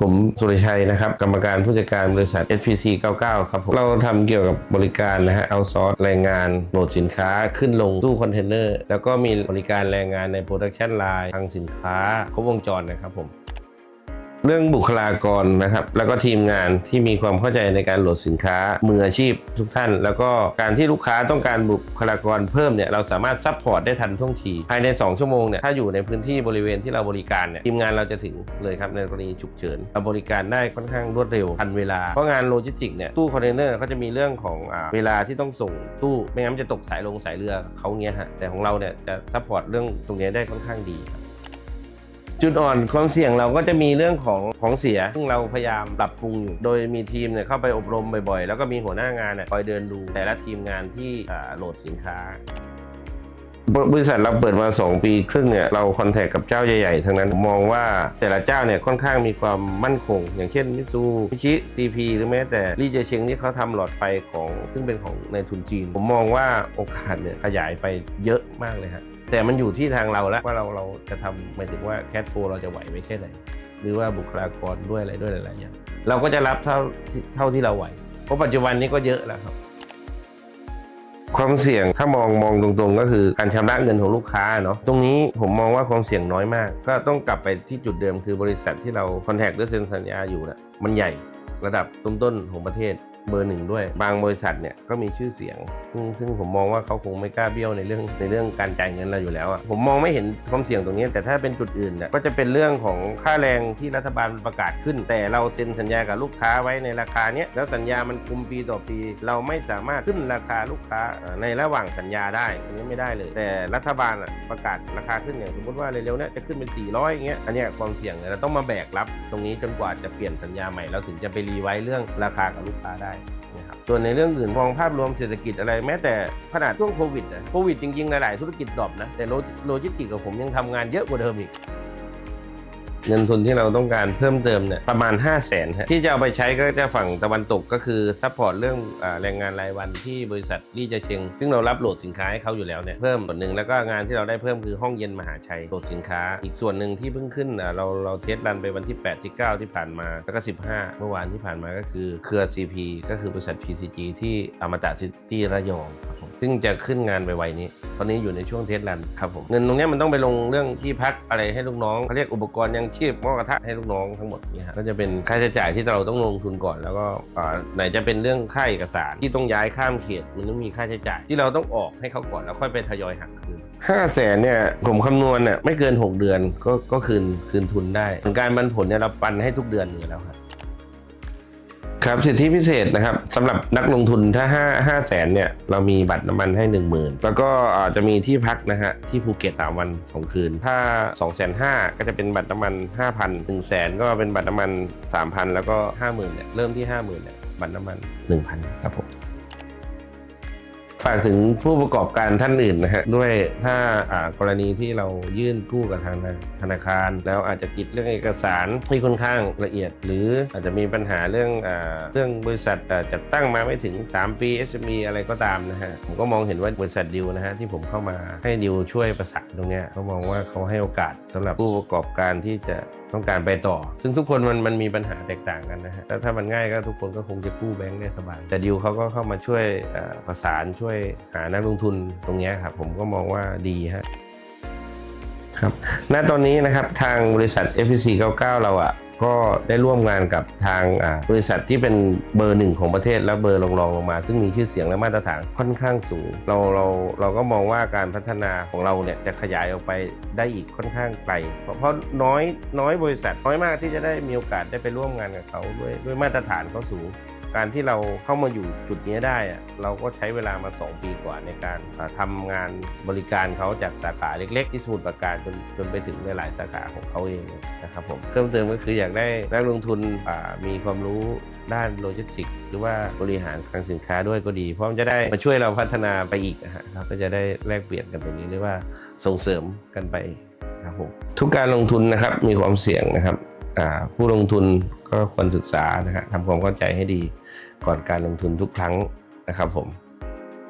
ผมสุริชัยนะครับ กรรมการผู้จัดการบริษัท HPC 99 ครับผมเราทำเกี่ยวกับบริการนะฮะเอาซอร์สแรงงานโหลดสินค้าขึ้นลงตู้คอนเทนเนอร์ แล้วก็มีบริการแรงงานในโปรดักชันไลน์ทางสินค้า ครบวงจรนะครับผม เรื่องบุคลากรนะครับ แล้วก็ทีมงานที่มีความเข้าใจในการโหลดสินค้ามืออาชีพทุกท่าน แล้วก็การที่ลูกค้าต้องการบุคลากรเพิ่มเนี่ยเราสามารถซัพพอร์ตได้ทันท่วงที ภายใน 2 ชั่วโมงเนี่ยถ้าอยู่ในพื้นที่บริเวณที่เราบริการเนี่ยทีมงานเราจะถึงเลยครับในกรณีฉุกเฉินเราบริการได้ค่อนข้างรวดเร็วทันเวลาเพราะงานโลจิสติกส์เนี่ยตู้คอนเทนเนอร์เขาจะมีเรื่องของอเวลาที่ต้องส่งตู้ ไม่งั้นจะตกสายลงสายเรือเขาเงี้ยฮะแต่ของเราเนี่ยจะซัพพอร์ตเรื่องตรงนี้ได้ค่อนข้างดีครับ จุดอ่อนความเสี่ยงเราก็จะมีเรื่องของของเสีย ซึ่งเราพยายามปรับปรุงอยู่ โดยมีทีมเนี่ยเข้าไปอบรมบ่อยๆ แล้วก็มีหัวหน้างานเนี่ยคอยเดินดูแต่ละทีมงานที่โหลดสินค้าบริษัทเราเปิดมา 2 ปีครึ่งเนี่ยเราคอนแทคกับเจ้าใหญ่ๆทั้งนั้นมองว่าแต่ละเจ้าเนี่ยค่อนข้างมีความมั่นคง อย่างเช่นมิซูมิชิซีพีหรือแม้แต่รีเจเชงที่เขาทำหลอดไฟของซึ่งเป็นของในทุนจีน ผมมองว่าโอกาสเนี่ยขยายไปเยอะมากเลยฮะ แต่มันอยู่ที่ทางเราแล้วว่าเราเราจะทำหมายถึงว่าแคทโฟเราจะไหวไว้แค่ไหนหรือว่าบุคลากรด้วยอะไรด้วยหลายๆอย่างเราก็จะรับเท่าเท่าที่เราไหว เพราะปัจจุบันนี้ก็เยอะแล้วครับ ความเสี่ยงถ้ามองมองตรงๆ ก็คือการชำระเงินของลูกค้าเนาะตรงนี้ผมมองว่าความเสี่ยงน้อยมาก ก็ต้องกลับไปที่จุดเดิมคือบริษัทที่เราคอนแทคหรือเซ็นสัญญาอยู่นะมันใหญ่ระดับต้นๆของประเทศ เบอร์หนึ่งด้วย บางบริษัทเนี่ยก็มีชื่อเสียง ซึ่งซึ่งผมมองว่าเขาคงไม่กล้าเบี้ยวในเรื่องในเรื่องการจ่ายเงินเราอยู่แล้วอะผมมองไม่เห็นความเสี่ยงตรงนี้ แต่ถ้าเป็นจุดอื่นเนี่ยก็จะเป็นเรื่องของค่าแรงที่รัฐบาลประกาศขึ้น แต่เราเซ็นสัญญากับลูกค้าไว้ในราคาเนี้ยแล้วสัญญามันคุมปีต่อปี เราไม่สามารถขึ้นราคาลูกค้าในระหว่างสัญญาได้อันนี้ไม่ได้เลย แต่รัฐบาลอะประกาศราคาขึ้นอย่างสมมติว่าเร็วๆเนี้ยจะขึ้นเป็น 400อย่างเงี้ยอันเนี้ยความเสี่ยงเราต้องมาแบกรับ ตรงนี้จนกว่าจะเปลี่ยนสัญญาใหม่เราถึงจะไปรีไว้เรื่องราคากับลูกค้าได้ ส่วนในเรื่องอื่นมองภาพรวมเศรษฐกิจอะไรแม้แต่ขนาดช่วงโควิดนะโควิดจริงๆ หลายๆ ธุรกิจดรอปนะ แต่โลโลจิสติกกับผมยังทำงานเยอะกว่าเดิมอีก เงินทุนที่เราต้องการเพิ่มเติมเนี่ยประมาณ 5 0 0แสนที่จะเอาไปใช้ก็จะฝั่งตะวันตกก็คือซัพพอร์ตเรื่องอาแรงงานรายวันที่บริษัทลี่เจเชงซึ่งเรารับโหลดสินค้าให้เขาอยู่แล้วเนี่ยเพิ่มส่วนหนึ่งแล้วก็งานที่เราได้เพิ่มคือห้องเย็นมหาชัยโหลดสินค้า อีกส่วนหนึ่งที่เพิ่งขึ้นอะเราเราเทสรันไปวันที่ 8 ที่ 9 ที่ผ่านมาแล้วก็ 15 เมื่อวานที่ผ่านมาก็คือเครือ CP ก็คือบริษัท PCG ที่อมตะซิตี้ระยองครับ ซึ่งจะขึ้นงานไวๆนี้ ตอนนี้อยู่ในช่วงเทสรันด์ครับผม เงินตรงนี้มันต้องไปลงเรื่องที่พักอะไรให้ลูกน้องเขาเรียกอุปกรณ์ยังชีพหม้อกระทะให้ลูกน้องทั้งหมดนี่ฮะก็จะเป็นค่าใช้จ่ายที่เราต้องลงทุนก่อนแล้วก็ไหนจะเป็นเรื่องค่าเอกสารที่ต้องย้ายข้ามเขตมันต้องมีค่าใช้จ่าย ที่เราต้องออกให้เขาก่อนแล้วค่อยไปทยอยหักคืนห้าแสนเนี่ยผมคำนวณเนี่ยไม่เกิน 6 เดือนก็ก็คืนคืนทุนได้การปันผลเนี่ยเราปันให้ทุกเดือนอยู่แล้วครับ ครับสิทธิพิเศษนะครับสำหรับนักลงทุนถ้า5 5แสนเนี่ยเรามีบัตรน้ำมันให้ 1 0,000 แล้วก็อาจจะมีที่พักนะฮะที่ภูเก็ตสามวันสองคืน ถ้า 2 5 0 0 0ก็จะเป็นบัตรน้ำมัน 5,000 1 0 0 0 0ก็เป็นบัตรน้ำมัน 3,000 แล้วก็ 50,000เนี่ยเริ่มที่ 50,000เนี่ยบัตรน้ำมัน 1,000 ครับผม ฝากถึงผู้ประกอบการท่านอื่นนะฮะด้วยถ้าอ่ากรณีที่เรายื่นกู้กับทางธนาคาร แล้วอาจจะติดเรื่องเอกสารที่ค่อนข้างละเอียด หรืออาจจะมีปัญหาเรื่องอาเรื่องบริษัทอ่าจัดตั้งมาไม่ถึง 3 ปี SME อะไรก็ตามนะฮะผมก็มองเห็นว่าบริษัทดิวนะฮะที่ผมเข้ามาให้ดิวช่วยประสานตรงเนี้ยเขามองว่าเขาให้โอกาสสำหรับผู้ประกอบการที่จะต้องการไปต่อ ซึ่งทุกคนมันมันมีปัญหาแตกต่างกันนะฮะถ้าถ้ามันง่ายก็ทุกคนก็คงจะกู้แบงก์ได้สบายแต่ดิวเขาก็เข้ามาช่วยประสานช่วยหานักลงทุนตรงเนี้ยครับผมก็มองว่าดีฮะครับณตอนนี้นะครับทางบริษัท FPC 99 เราอะก็ได้ร่วมงานกับทางอ่าบริษัทที่เป็นเบอร์หนึ่งของประเทศและเบอร์รองๆลงมา ซึ่งมีชื่อเสียงและมาตรฐานค่อนข้างสูง เราเราเราก็มองว่าการพัฒนาของเราเนี่ยจะขยายออกไปได้อีกค่อนข้างไกล เพราะเพราะน้อยน้อยบริษัทน้อยมากที่จะได้มีโอกาสได้ไปร่วมงานกับเขาด้วยด้วยมาตรฐานเขาสูง การที่เราเข้ามาอยู่จุดนี้ได้เราก็ใช้เวลามา 2 ปีกว่าในการอ่าทำงานบริการเขาจากสาขาเล็ก ๆ ที่สมุทรปราการจนจนไปถึงหลายๆสาขาของเขาเองนะครับผมเพิ่มเติมก็คืออยากได้นักลงทุนมีความรู้ด้านโลจิสติกหรือว่าบริหารคลังสินค้าด้วยก็ดี เพราะมันจะได้มาช่วยเราพัฒนาไปอีกนะฮะเรก็จะได้แลกเปลี่ยนกันตรงนี้หรือว่าส่งเสริมกันไปครับผมทุกการลงทุนนะครับมีความเสี่ยงนะครับ ผู้ลงทุนก็ควรศึกษานะฮะทำความเข้าใจให้ดีก่อนการลงทุนทุกครั้งนะครับผม